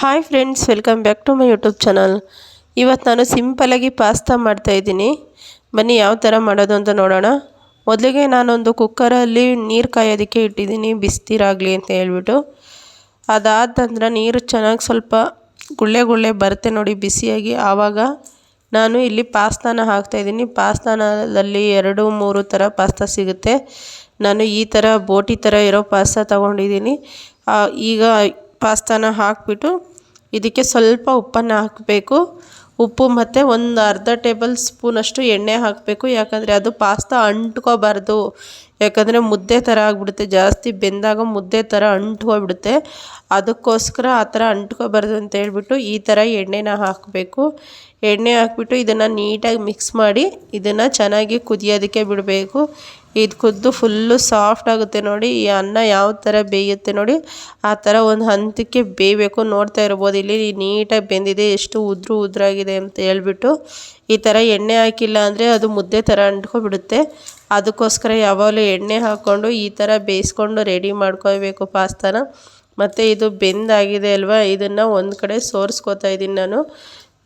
Hi friends welcome back to my YouTube channel ಇವತ್ತು ನಾನು ಸಿಂಪಲಾಗಿ ಪಾಸ್ತಾ ಮಾಡ್ತಾಯಿದ್ದೀನಿ ಬನ್ನಿ ಯಾವ ಥರ ಮಾಡೋದು ಅಂತ ನೋಡೋಣ. ಮೊದಲಿಗೆ ನಾನೊಂದು ಕುಕ್ಕರಲ್ಲಿ ನೀರು ಕಾಯೋದಕ್ಕೆ ಇಟ್ಟಿದ್ದೀನಿ, ಬಿಸ್ತೀರಾಗಲಿ ಅಂತ ಹೇಳ್ಬಿಟ್ಟು. ಅದಾದ ನಂತರ ನೀರು ಚೆನ್ನಾಗಿ ಸ್ವಲ್ಪ ಗುಳ್ಳೆ ಗುಳ್ಳೆ ಬರುತ್ತೆ ನೋಡಿ, ಬಿಸಿಯಾಗಿ. ಆವಾಗ ನಾನು ಇಲ್ಲಿ ಪಾಸ್ತಾನ ಹಾಕ್ತಾಯಿದ್ದೀನಿ ಪಾಸ್ತಾನದಲ್ಲಿ ಎರಡು, ಮೂರು ಥರ ಪಾಸ್ತಾ ಸಿಗುತ್ತೆ. ನಾನು ಈ ಥರ ಬೋಟಿ ಥರ ಇರೋ ಪಾಸ್ತಾ ತೊಗೊಂಡಿದ್ದೀನಿ. ಈಗ ಪಾಸ್ತಾನ ಹಾಕಿಬಿಟ್ಟು ಇದಕ್ಕೆ ಸ್ವಲ್ಪ ಉಪ್ಪನ್ನು ಹಾಕಬೇಕು. ಉಪ್ಪು ಮತ್ತು ಒಂದು ಅರ್ಧ ಟೇಬಲ್ ಸ್ಪೂನಷ್ಟು ಎಣ್ಣೆ ಹಾಕಬೇಕು. ಯಾಕಂದರೆ ಅದು ಪಾಸ್ತಾ ಅಂಟ್ಕೋಬಾರ್ದು. ಯಾಕಂದರೆ ಮುದ್ದೆ ಥರ ಆಗಿಬಿಡುತ್ತೆ, ಜಾಸ್ತಿ ಬೆಂದಾಗ ಮುದ್ದೆ ಥರ ಅಂಟ್ಕೊಬಿಡುತ್ತೆ ಅದಕ್ಕೋಸ್ಕರ ಆ ಥರ ಅಂಟ್ಕೋಬಾರ್ದು ಅಂತ ಹೇಳ್ಬಿಟ್ಟು ಈ ಥರ ಎಣ್ಣೆನ ಹಾಕಬೇಕು. ಎಣ್ಣೆ ಹಾಕ್ಬಿಟ್ಟು ಇದನ್ನು ನೀಟಾಗಿ ಮಿಕ್ಸ್ ಮಾಡಿ ಇದನ್ನು ಚೆನ್ನಾಗಿ ಕುದಿಯೋದಕ್ಕೆ ಬಿಡಬೇಕು. ಇದು ಕುದ್ದು ಫುಲ್ಲು ಸಾಫ್ಟ್ ಆಗುತ್ತೆ ನೋಡಿ, ಈ ಅನ್ನ ಯಾವ ಥರ ಬೇಯುತ್ತೆ ನೋಡಿ, ಆ ಥರ ಒಂದು ಹಂತಕ್ಕೆ ಬೇಯಬೇಕು. ನೋಡ್ತಾ ಇರ್ಬೋದು, ಇಲ್ಲಿ ನೀಟಾಗಿ ಬೆಂದಿದೆ, ಎಷ್ಟು ಉದ್ರು ಉದ್ರಾಗಿದೆ ಅಂತ ಹೇಳ್ಬಿಟ್ಟು ಈ ಥರ ಎಣ್ಣೆ ಹಾಕಿಲ್ಲ ಅಂದರೆ ಅದು ಮುದ್ದೆ ಥರ ಅಂಟ್ಕೊಬಿಡುತ್ತೆ. ಅದಕ್ಕೋಸ್ಕರ ಯಾವಾಗಲೂ ಎಣ್ಣೆ ಹಾಕ್ಕೊಂಡು ಈ ಥರ ಬೇಯಿಸ್ಕೊಂಡು ರೆಡಿ ಮಾಡ್ಕೋಬೇಕು ಪಾಸ್ತಾನ. ಮತ್ತು ಇದು ಬೆಂದಾಗಿದೆ ಅಲ್ವಾ? ಇದನ್ನು ಒಂದು ಕಡೆ ಸೋರಿಸ್ಕೋತಾ ಇದ್ದೀನಿ ನಾನು.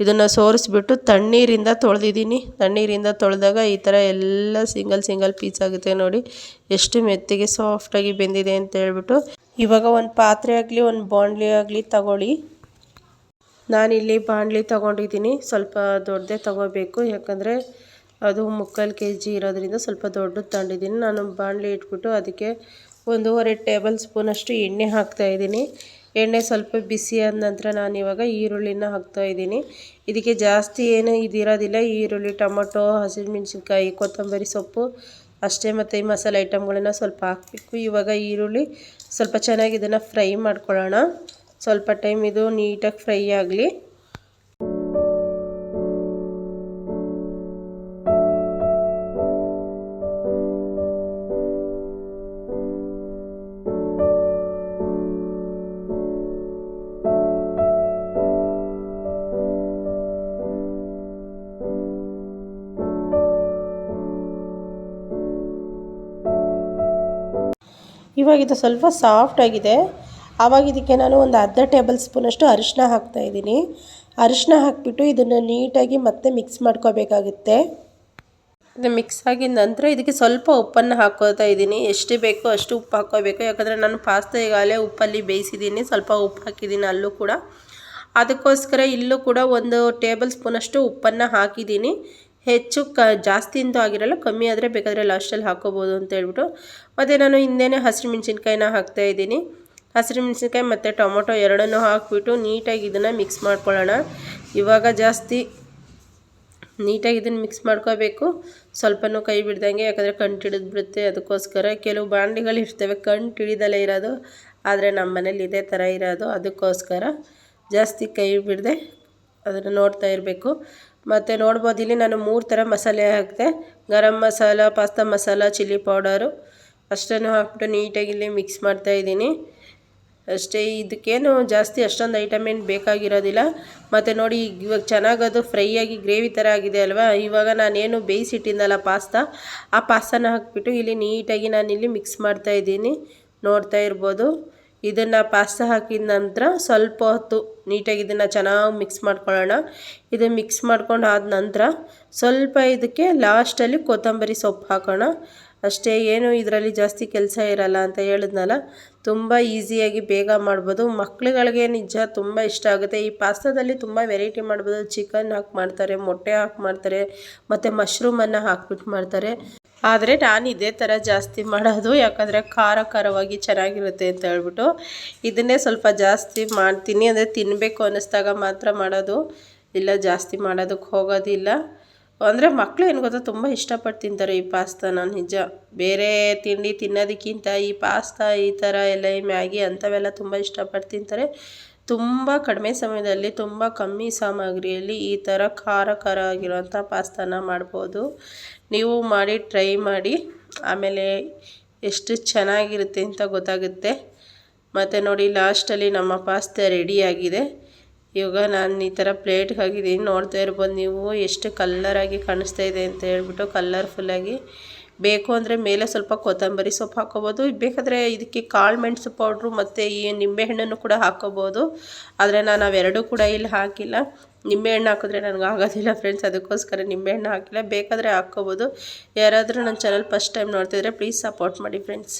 ಇದನ್ನು ಸೋರಿಸ್ಬಿಟ್ಟು ತಣ್ಣೀರಿಂದ ತೊಳೆದಿದ್ದೀನಿ. ತಣ್ಣೀರಿಂದ ತೊಳೆದಾಗ ಈ ಥರ ಎಲ್ಲ ಸಿಂಗಲ್ ಸಿಂಗಲ್ ಪೀಸ್ ಆಗುತ್ತೆ ನೋಡಿ. ಎಷ್ಟು ಮೆತ್ತಿಗೆ ಸಾಫ್ಟಾಗಿ ಬೆಂದಿದೆ ಅಂತ ಹೇಳ್ಬಿಟ್ಟು. ಇವಾಗ ಒಂದು ಪಾತ್ರೆ ಆಗಲಿ, ಒಂದು ಬಾಂಡ್ಲಿ ಆಗಲಿ ತಗೊಳ್ಳಿ. ನಾನಿಲ್ಲಿ ಬಾಂಡ್ಲಿ ತೊಗೊಂಡಿದ್ದೀನಿ. ಸ್ವಲ್ಪ ದೊಡ್ಡದೇ ತಗೋಬೇಕು. ಯಾಕಂದರೆ ಅದು ಮುಕ್ಕಾಲು ಕೆ ಜಿ ಇರೋದ್ರಿಂದ ಸ್ವಲ್ಪ ದೊಡ್ಡದು ತಗೊಂಡಿದ್ದೀನಿ ನಾನು ಬಾಣಲೆ ಇಟ್ಬಿಟ್ಟು ಅದಕ್ಕೆ ಒಂದೂವರೆ ಟೇಬಲ್ ಸ್ಪೂನಷ್ಟು ಎಣ್ಣೆ ಹಾಕ್ತಾಯಿದ್ದೀನಿ ಎಣ್ಣೆ ಸ್ವಲ್ಪ ಬಿಸಿ ಆದ ನಂತರ ನಾನು ಇವಾಗ ಈರುಳ್ಳಿನ ಹಾಕ್ತಾಯಿದ್ದೀನಿ ಇದಕ್ಕೆ ಜಾಸ್ತಿ ಏನು ಇದಿರೋದಿಲ್ಲ. ಈರುಳ್ಳಿ, ಟೊಮೊಟೊ, ಹಸಿಮೆಣ್ಸಿನ್ಕಾಯಿ, ಕೊತ್ತಂಬರಿ ಸೊಪ್ಪು ಅಷ್ಟೇ ಮತ್ತು ಈ ಮಸಾಲೆ ಐಟಮ್ಗಳನ್ನ ಸ್ವಲ್ಪ ಹಾಕಬೇಕು. ಇವಾಗ ಈರುಳ್ಳಿ ಸ್ವಲ್ಪ ಚೆನ್ನಾಗಿ ಇದನ್ನು ಫ್ರೈ ಮಾಡ್ಕೊಳ್ಳೋಣ. ಸ್ವಲ್ಪ ಟೈಮ್ ಇದು ನೀಟಾಗಿ ಫ್ರೈ ಆಗಲಿ. ಇವಾಗ ಇದು ಸ್ವಲ್ಪ ಸಾಫ್ಟ್ ಆಗಿದೆ. ಆವಾಗ ಇದಕ್ಕೆ ನಾನು ಒಂದು ಅರ್ಧ ಟೇಬಲ್ ಸ್ಪೂನಷ್ಟು ಅರಿಶಿನ ಹಾಕ್ತಾಯಿದ್ದೀನಿ ಅರಿಶಿನ ಹಾಕಿಬಿಟ್ಟು ಇದನ್ನು ನೀಟಾಗಿ ಮತ್ತೆ ಮಿಕ್ಸ್ ಮಾಡ್ಕೋಬೇಕಾಗುತ್ತೆ. ಇದು ಮಿಕ್ಸ್ ಆಗಿದ ನಂತರ ಇದಕ್ಕೆ ಸ್ವಲ್ಪ ಉಪ್ಪನ್ನು ಹಾಕೋತಾ ಇದ್ದೀನಿ. ಎಷ್ಟು ಬೇಕೋ ಅಷ್ಟು ಉಪ್ಪು ಹಾಕೋಬೇಕು ಯಾಕಂದರೆ ನಾನು ಪಾಸ್ತಾ ಈಗಾಗಲೇ ಉಪ್ಪಲ್ಲಿ ಬೇಯಿಸಿದ್ದೀನಿ. ಸ್ವಲ್ಪ ಉಪ್ಪು ಹಾಕಿದ್ದೀನಿ ಅಲ್ಲೂ ಕೂಡ. ಅದಕ್ಕೋಸ್ಕರ ಇಲ್ಲೂ ಕೂಡ ಒಂದು ಟೇಬಲ್ ಸ್ಪೂನಷ್ಟು ಉಪ್ಪನ್ನು ಹಾಕಿದ್ದೀನಿ. ಹೆಚ್ಚು ಕ ಜಾಸ್ತಿ ಅಂತೂ ಆಗಿರಲ್ಲ, ಕಮ್ಮಿ ಆದರೆ ಬೇಕಾದರೆ ಲಾಸ್ಟಲ್ಲಿ ಹಾಕೋಬೋದು ಅಂತ ಹೇಳ್ಬಿಟ್ಟು. ಮತ್ತು ನಾನು ಹಿಂದೆನೇ ಹಸಿರು ಮೆಣಸಿನ್ಕಾಯಿನ ಹಾಕ್ತಾಯಿದ್ದೀನಿ ಹಸಿರು ಮೆಣಸಿನ್ಕಾಯಿ ಮತ್ತು ಟೊಮೊಟೊ ಎರಡನ್ನೂ ಹಾಕಿಬಿಟ್ಟು ನೀಟಾಗಿ ಇದನ್ನು ಮಿಕ್ಸ್ ಮಾಡ್ಕೊಳ್ಳೋಣ. ಇವಾಗ ಜಾಸ್ತಿ ನೀಟಾಗಿ ಇದನ್ನು ಮಿಕ್ಸ್ ಮಾಡ್ಕೋಬೇಕು. ಸ್ವಲ್ಪನೂ ಕೈ ಬಿಡ್ದಂಗೆ, ಯಾಕಂದರೆ ಕಂಟು ಹಿಡಿದು ಬಿಡುತ್ತೆ ಅದಕ್ಕೋಸ್ಕರ. ಕೆಲವು ಬಾಂಡಿಗಳು ಇರ್ತವೆ ಕಂಟು ಹಿಡಿದಲ್ಲೇ ಇರೋದು, ಆದರೆ ನಮ್ಮ ಮನೇಲಿ ಇದೇ ಥರ ಇರೋದು, ಅದಕ್ಕೋಸ್ಕರ ಜಾಸ್ತಿ ಕೈ ಬಿಡದೆ ಅದನ್ನು ನೋಡ್ತಾ ಇರಬೇಕು. ಮತ್ತು ನೋಡ್ಬೋದು ಇಲ್ಲಿ ನಾನು ಮೂರು ಥರ ಮಸಾಲೆ ಹಾಕಿದೆ. Garam masala, pasta masala, chilli powder ಅಷ್ಟನ್ನು ಹಾಕ್ಬಿಟ್ಟು ನೀಟಾಗಿ ಇಲ್ಲಿ ಮಿಕ್ಸ್ ಮಾಡ್ತಾ ಇದ್ದೀನಿ. ಅಷ್ಟೇ ಇದಕ್ಕೇನು ಜಾಸ್ತಿ ಅಷ್ಟೊಂದು ಐಟಮ್ ಏನು ಬೇಕಾಗಿರೋದಿಲ್ಲ. ಮತ್ತು ನೋಡಿ ಇವಾಗ ಚೆನ್ನಾಗಿ ಅದು ಫ್ರೈ ಆಗಿ ಗ್ರೇವಿ ಥರ ಆಗಿದೆ ಅಲ್ವಾ? ಇವಾಗ ನಾನೇನು ಬೇಯಿಸಿಟ್ಟಿದ್ದಲ್ಲ ಪಾಸ್ತಾ. ಆ ಪಾಸ್ತಾನ ಹಾಕ್ಬಿಟ್ಟು ಇಲ್ಲಿ ನೀಟಾಗಿ ನಾನಿಲ್ಲಿ ಮಿಕ್ಸ್ ಮಾಡ್ತಾ ಇದ್ದೀನಿ. ನೋಡ್ತಾ ಇರ್ಬೋದು. ಇದನ್ನು ಪಾಸ್ತಾ ಹಾಕಿದ ನಂತರ ಸ್ವಲ್ಪ ಹೊತ್ತು ನೀಟಾಗಿ ಇದನ್ನು ಚೆನ್ನಾಗಿ ಮಿಕ್ಸ್ ಮಾಡ್ಕೊಳ್ಳೋಣ. ಇದು ಮಿಕ್ಸ್ ಮಾಡ್ಕೊಂಡು ಆದ ನಂತರ ಸ್ವಲ್ಪ ಇದಕ್ಕೆ ಲಾಸ್ಟಲ್ಲಿ ಕೊತ್ತಂಬರಿ ಸೊಪ್ಪು ಹಾಕೋಣ. ಅಷ್ಟೇ ಏನು ಇದರಲ್ಲಿ ಜಾಸ್ತಿ ಕೆಲಸ ಇರಲ್ಲ ಅಂತ ಹೇಳಿದ್ನಲ್ಲ, ತುಂಬ ಈಸಿಯಾಗಿ ಬೇಗ ಮಾಡ್ಬೋದು. ಮಕ್ಕಳುಗಳಿಗೆ ನಿಜ ತುಂಬ ಇಷ್ಟ ಆಗುತ್ತೆ. ಈ ಪಾಸ್ತಾದಲ್ಲಿ ತುಂಬ ವೆರೈಟಿ ಮಾಡ್ಬೋದು. ಚಿಕನ್ ಹಾಕಿ ಮಾಡ್ತಾರೆ, ಮೊಟ್ಟೆ ಹಾಕಿ ಮಾಡ್ತಾರೆ, ಮತ್ತು ಮಶ್ರೂಮನ್ನು ಹಾಕ್ಬಿಟ್ಟು ಮಾಡ್ತಾರೆ. ಆದರೆ ನಾನು ಇದೇ ಥರ ಜಾಸ್ತಿ ಮಾಡೋದು, ಯಾಕಂದರೆ ಖಾರ ಖಾರವಾಗಿ ಚೆನ್ನಾಗಿರುತ್ತೆ ಅಂತ ಹೇಳ್ಬಿಟ್ಟು ಇದನ್ನೇ ಸ್ವಲ್ಪ ಜಾಸ್ತಿ ಮಾಡ್ತೀನಿ. ಅಂದರೆ ತಿನ್ನಬೇಕು ಅನ್ನಿಸ್ದಾಗ ಮಾತ್ರ ಮಾಡೋದು, ಇಲ್ಲ ಜಾಸ್ತಿ ಮಾಡೋದಕ್ಕೆ ಹೋಗೋದಿಲ್ಲ. ಅಂದರೆ ಮಕ್ಕಳು ಏನು ಗೊತ್ತಾ, ತುಂಬ ಇಷ್ಟಪಟ್ಟು ತಿಂತಾರೆ ಈ ಪಾಸ್ತಾನ, ನಿಜ. ಬೇರೆ ತಿಂಡಿ ತಿನ್ನೋದಕ್ಕಿಂತ ಈ ಪಾಸ್ತಾ ಈ ಥರ ಎಲ್ಲ ಈ ಮ್ಯಾಗಿ ಅಂಥವೆಲ್ಲ ತುಂಬ ಇಷ್ಟಪಟ್ಟು ತಿಂತಾರೆ. ತುಂಬ ಕಡಿಮೆ ಸಮಯದಲ್ಲಿ, ತುಂಬ ಕಮ್ಮಿ ಸಾಮಗ್ರಿಯಲ್ಲಿ ಈ ಥರ ಖಾರ ಖಾರ ಆಗಿರೋಂಥ ಪಾಸ್ತಾನ ಮಾಡ್ಬೋದು. ನೀವು ಮಾಡಿ ಟ್ರೈ ಮಾಡಿ, ಆಮೇಲೆ ಎಷ್ಟು ಚೆನ್ನಾಗಿರುತ್ತೆ ಅಂತ ಗೊತ್ತಾಗುತ್ತೆ. ಮತ್ತು ನೋಡಿ, ಲಾಸ್ಟಲ್ಲಿ ನಮ್ಮ ಪಾಸ್ತಾ ರೆಡಿಯಾಗಿದೆ. ಇವಾಗ ನಾನು ಈ ಥರ ಪ್ಲೇಟ್ಗೆ ಹಾಕಿದ್ದೀನಿ. ನೋಡ್ತಾ ಇರ್ಬೋದು ನೀವು ಎಷ್ಟು ಕಲ್ಲರಾಗಿ ಕಾಣಿಸ್ತಾ ಇದೆ ಅಂತ ಹೇಳ್ಬಿಟ್ಟು ಕಲ್ಲರ್ಫುಲ್ಲಾಗಿ ಬೇಕು ಅಂದರೆ ಮೇಲೆ ಸ್ವಲ್ಪ ಕೊತ್ತಂಬರಿ ಸೊಪ್ಪು ಹಾಕೋಬೋದು. ಬೇಕಾದರೆ ಇದಕ್ಕೆ ಕಾಳು ಮೆಣಸು ಪೌಡ್ರು ಮತ್ತು ಈ ನಿಂಬೆಹಣ್ಣನ್ನು ಕೂಡ ಹಾಕೋಬೋದು. ಆದರೆ ನಾನು ಅವೆರಡೂ ಕೂಡ ಇಲ್ಲಿ ಹಾಕಿಲ್ಲ. ನಿಂಬೆಹಣ್ಣು ಹಾಕಿದ್ರೆ ನನಗೆ ಆಗೋದಿಲ್ಲ ಫ್ರೆಂಡ್ಸ್ ಅದಕ್ಕೋಸ್ಕರ ನಿಂಬೆಹಣ್ಣು ಹಾಕಿಲ್ಲ. ಬೇಕಾದರೆ ಹಾಕ್ಕೋಬೋದು ಯಾರಾದರೂ ನನ್ನ ಚಾನಲ್ ಫಸ್ಟ್ ಟೈಮ್ ನೋಡ್ತಿದ್ರೆ ಪ್ಲೀಸ್ ಸಪೋರ್ಟ್ ಮಾಡಿ ಫ್ರೆಂಡ್ಸ್